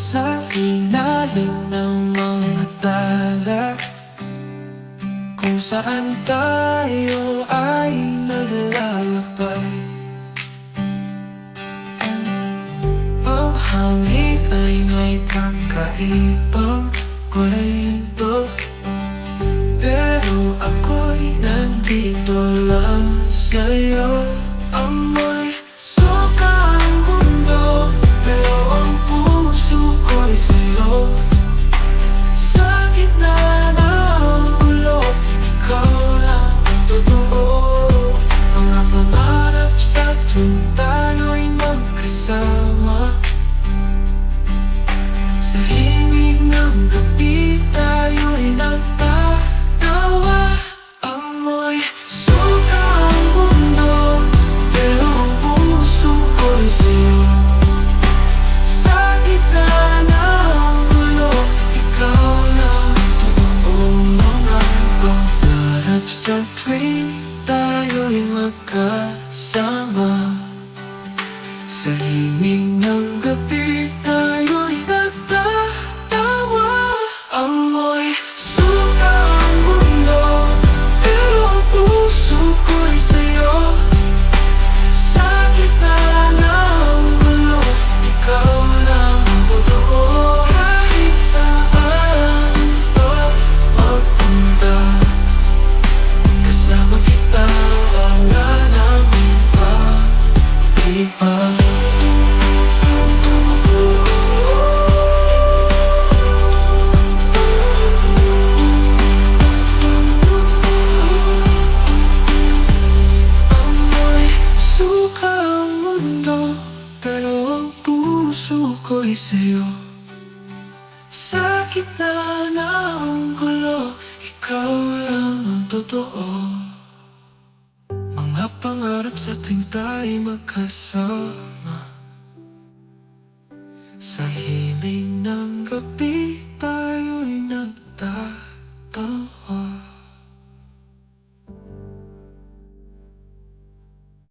Sa ilalim ng mga tala. Kung saan tayo ay naglalakbay. Ang hangin ay may kakaibang kwento sa tuwing tayo'y magkasama Sa himig ng gabi puso ko'y sa'yo Sa gitna ng gulo Ikaw lang ang totoo. Mga pangarap sa tuwing tayo magkasama. Sa hiling na